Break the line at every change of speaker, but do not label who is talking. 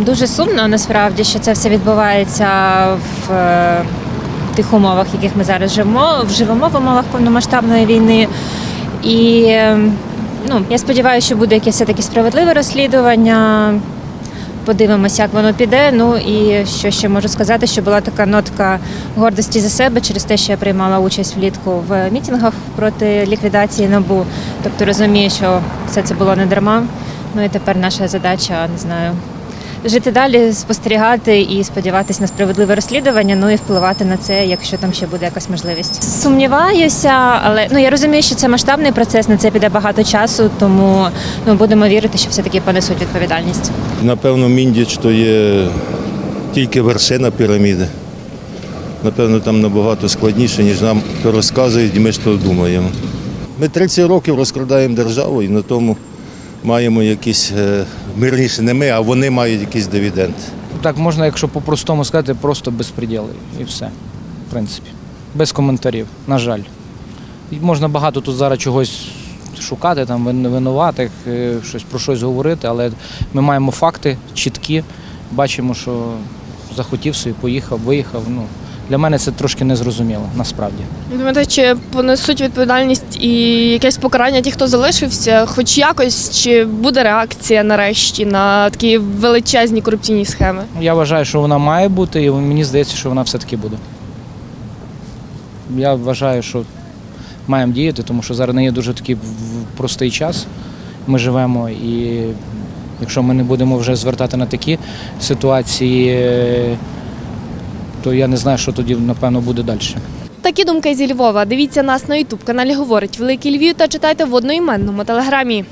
Дуже сумно насправді, що це все відбувається в е, тих умовах, в яких ми зараз живемо, живемо в умовах повномасштабної війни. І ну, я сподіваюся, що буде якесь все-таки справедливе розслідування. Подивимося, як воно піде. Ну і що ще можу сказати, що була така нотка гордості за себе через те, що я приймала участь влітку в мітингах проти ліквідації НАБУ. Тобто розумію, що все це було не дарма. Ну і тепер наша задача, не знаю, жити далі, спостерігати і сподіватися на справедливе розслідування, ну і впливати на це, якщо там ще буде якась можливість. Сумніваюся, але ну я розумію, що це масштабний процес, на це піде багато часу, тому ну будемо вірити, що все-таки понесуть відповідальність.
Напевно, Міндіч то є тільки вершина піраміди. Напевно, там набагато складніше, ніж нам то розказують, і ми ж то думаємо. Ми 30 років розкрадаємо державу і на тому маємо якісь, е, вірніше, не ми, а вони мають якийсь дивіденд.
Так можна, якщо по-простому сказати, просто безпреділи і все. В принципі. Без коментарів, на жаль. І можна багато тут зараз чогось шукати, там винуватих, е, щось про щось говорити, але ми маємо факти чіткі, бачимо, що захотів собі, поїхав, виїхав. Ну, для мене це трошки незрозуміло, насправді.
Думаєте, чи понесуть відповідальність і якесь покарання ті, хто залишився, хоч якось, чи буде реакція нарешті на такі величезні корупційні схеми?
Я вважаю, що вона має бути, і мені здається, що вона все-таки буде. Я вважаю, що маємо діяти, тому що зараз не є дуже такий простий час. Ми живемо, і якщо ми не будемо вже звертати на такі ситуації, то я не знаю, що тоді, напевно, буде далі.
Такі думки зі Львова. Дивіться нас на Ютуб каналі Говорить Великий Львів та читайте в одноіменному телеграмі.